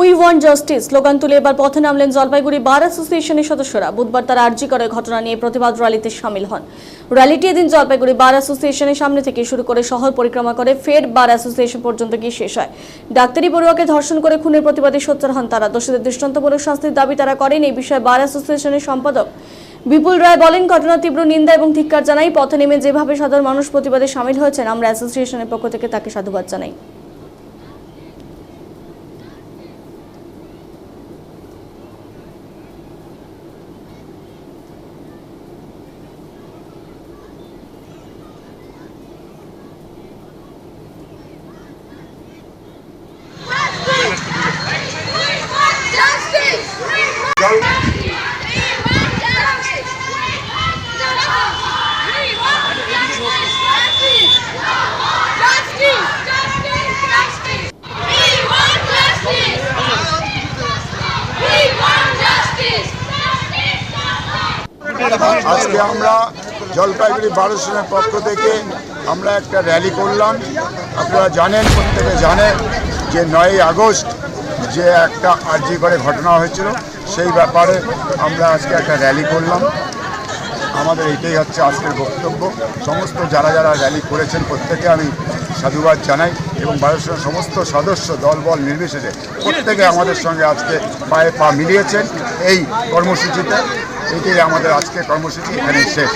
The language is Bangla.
উই ওয়ান জাস্টিস স্লোগান তুলে এবার পথে নামলেন জলপাইগুড়ি বার অ্যাসোসিয়েশনের সদস্যরা। বুধবার তারা আর্জি করে ঘটনা নিয়ে প্রতিবাদ র্যালিতে সামিল হন। র্যালিটি এদিন জলপাইগুড়ি বার অ্যাসোসিয়েশনের সামনে থেকে শুরু করে শহর পরিক্রমা করে ফের বার অ্যাসোসিয়েশন পর্যন্ত গিয়ে শেষ হয়। ডাক্তারি পড়ুয়াকে ধর্ষণ করে খুনের প্রতিবাদে সোচ্চার হন তারা। দোষীদের দৃষ্টান্তমূলক শাস্তির দাবি তারা করেন। এই বিষয়ে বার অ্যাসোসিয়েশনের সম্পাদক বিপুল রায় বলেন, ঘটনার তীব্র নিন্দা এবং ধিক্কার জানাই পথে নেমে যেভাবে সাধারণ মানুষ প্রতিবাদে সামিল হয়েছেন, আমরা অ্যাসোসিয়েশনের পক্ষ থেকে তাকে সাধুবাদ জানাই। আজকে আমরা জলপাইগুড়ি বারোশনের পক্ষ থেকে আমরা একটা র্যালি করলাম। আপনারা জানেন প্রত্যেকে জানেন যে নয়ই আগস্ট যে একটা আর্জি করে ঘটনা হয়েছিল সেই ব্যাপারে আমরা আজকে একটা র্যালি করলাম। আমাদের এটাই হচ্ছে আজকের বক্তব্য। সমস্ত যারা যারা র্যালি করেছেন প্রত্যেকে আমি সাধুবাদ জানাই এবং বায়ুসেনার সমস্ত সদস্য দলবল নির্বিশেষে প্রত্যেকে আমাদের সঙ্গে আজকে পায়ে পা মিলিয়েছেন এই কর্মসূচিতে। এটাই আমাদের আজকে কর্মসূচি এখানে শেষ।